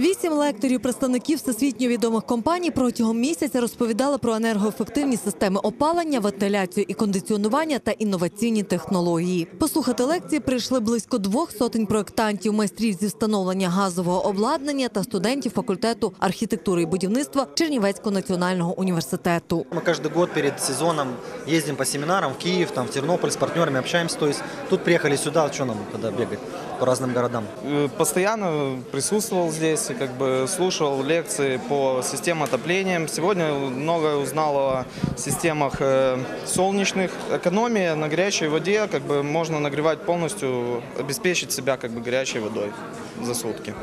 Вісім лекторів, представників всесвітньо відомих компаній протягом місяця розповідали про енергоефективні системи опалення, вентиляцію і кондиціонування та інноваційні технології. Послухати лекції прийшли близько двох сотень проєктантів, майстрів зі встановлення газового обладнання та студентів факультету архітектури і будівництва Чернівецького національного університету. Мы каждый год перед сезоном ездим по семинарам в Киев, там, в Тернополь с партнерами общаемся. То есть тут приехали сюда, что нам тогда бегать по разным городам? Э, Постоянно присутствовал здесь, и как бы слушал лекции по системам отопления. Сегодня много узнал о системах э, солнечных. Экономия на горячей воде, как бы можно нагревать полностью, обеспечить себя как бы горячей водой за сутки.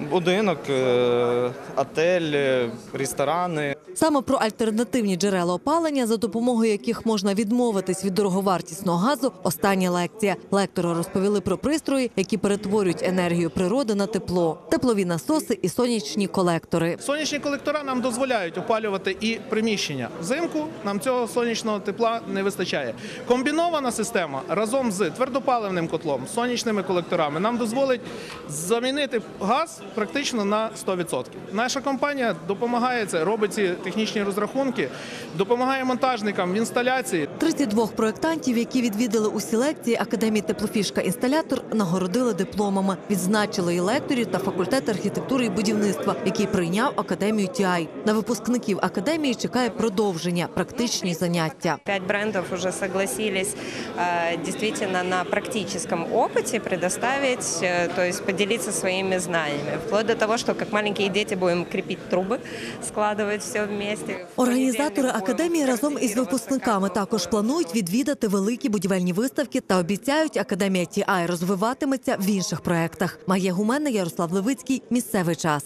Будинок, э, отель, э, ресторани. Саме про альтернативні джерела опалення, за допомогою яких можна відмовитись від дороговартісного газу. Остання лекція. Лектори розповіли про пристрої, які перетворюють енергію природи на тепло, теплові насоси і сонячні колектори. Сонячні колектора нам дозволяють опалювати і приміщення. Взимку нам цього сонячного тепла не вистачає. Комбінована система разом з твердопаливним котлом, сонячними колекторами нам дозволить замінити газ практично на 100%. Наша компанія допомагає це, робить ці технічні розрахунки, допомагає монтажникам в інсталяції. 32 проєктантів, які відвідали усі лекції Академії Теплофішка інсталятор, нагородили дипломами. Відзначили і лекторів та факультет архітектури і будівництва, який прийняв академію TI. На випускників академії чекає продовження, практичні заняття. Пять брендов уже согласились э, действительно на практическом опыте предоставить, э, то есть поделиться своими знаниями. Вплоть до того, что как маленькие дети будем крепить трубы, складывать все вместе. Організатори академії разом із випускниками також планують відвідати великі будівельні виставки та обіцяють, академія TI розвиватиметься в інших проектах. Має гуменна Ярослав Левицький. Місцевий час.